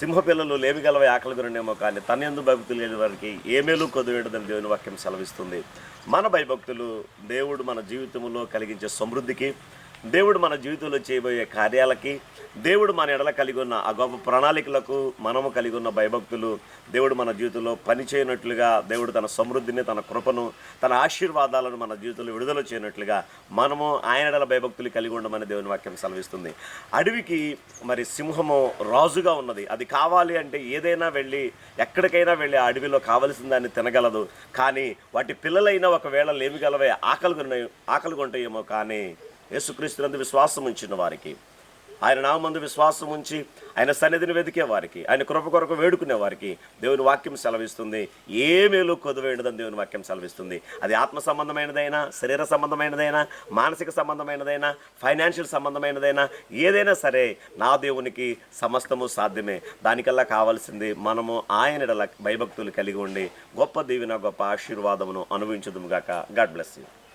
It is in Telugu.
సింహపిల్లలు లేవిగలవ ఆకలి గురనేమో కానీ తన ఎందు భక్తులు లేని వారికి ఏ మేలు కొద్దువేయడదని దేవుని వాక్యం సెలవిస్తుంది. మన భయభక్తులు దేవుడు మన జీవితంలో కలిగించే సమృద్ధికి దేవుడు మన జీవితంలో చేయబోయే కార్యాలకి దేవుడు మన ఎడల కలిగి ఉన్న ఆ గొప్ప ప్రణాళికలకు మనము కలిగి ఉన్న భయభక్తులు దేవుడు మన జీవితంలో పనిచేయనట్లుగా దేవుడు తన సమృద్ధిని తన కృపను తన ఆశీర్వాదాలను మన జీవితంలో విడుదల చేయనట్లుగా మనము ఆయన ఎడల భయభక్తులు కలిగి ఉండమని దేవుని వాక్యం సెలవిస్తుంది. అడవికి మరి సింహము రాజుగా ఉన్నది. అది కావాలి అంటే ఏదైనా వెళ్ళి ఎక్కడికైనా వెళ్ళి ఆ అడవిలో కావలసిన దాన్ని తినగలదు. కానీ వాటి పిల్లలైనా ఒకవేళ లేమిగలవే ఆకలి కొన్న ఆకలి కొంటాయేమో కానీ యేసుక్రీస్తునందు విశ్వాసం ఉంచిన వారికి ఆయన నామందు విశ్వాసం ఉంచి ఆయన సన్నిధిని వెతికే వారికి ఆయన కృప కొరకు వేడుకునే వారికి దేవుని వాక్యం సెలవిస్తుంది. ఏ మేలు కొదువేయడదని దేవుని వాక్యం సెలవిస్తుంది. అది ఆత్మ సంబంధమైనదైనా శరీర సంబంధమైనదైనా మానసిక సంబంధమైనదైనా ఫైనాన్షియల్ సంబంధమైనదైనా ఏదైనా సరే నా దేవునికి సమస్తము సాధ్యమే. దానికల్లా కావాల్సింది మనము ఆయన భయభక్తులు కలిగి ఉండి గొప్ప దేవిన గొప్ప ఆశీర్వాదమును అనుభవించదుము గాక. God bless you.